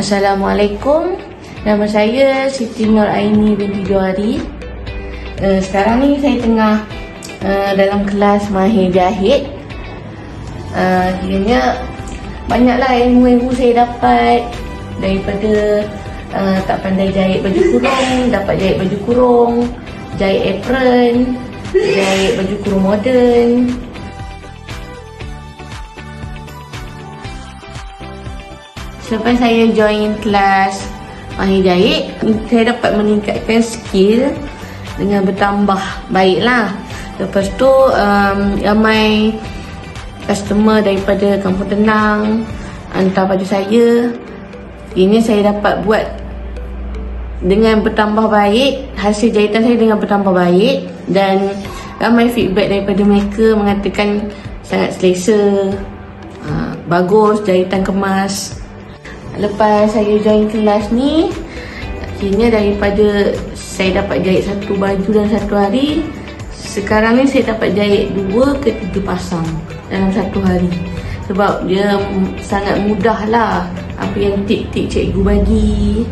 Assalamualaikum. Nama saya Siti Nur Aini binti Johari. Uh, sekarang ni saya tengah uh, dalam kelas mahir jahit. Uh, kiranya banyaklah ilmu-ilmu saya dapat daripada uh, tak pandai jahit baju kurung, dapat jahit baju kurung, jahit apron, jahit baju kurung moden, Selepas saya join kelas mahir jahit, saya dapat meningkatkan skill dengan bertambah baiklah. Lepas tu um, ramai customer daripada Kampung Tenang hantar pada saya. Ini saya dapat buat dengan bertambah baik, hasil jahitan saya dengan bertambah baik dan ramai feedback daripada mereka mengatakan sangat selesa, uh, bagus jahitan kemas. Lepas saya join kelas ni Akhirnya daripada saya dapat jahit satu baju dalam satu hari Sekarang ni saya dapat jahit dua ke tiga pasang dalam satu hari. Sebab dia sangat mudah lah Apa yang tip-tip cikgu bagi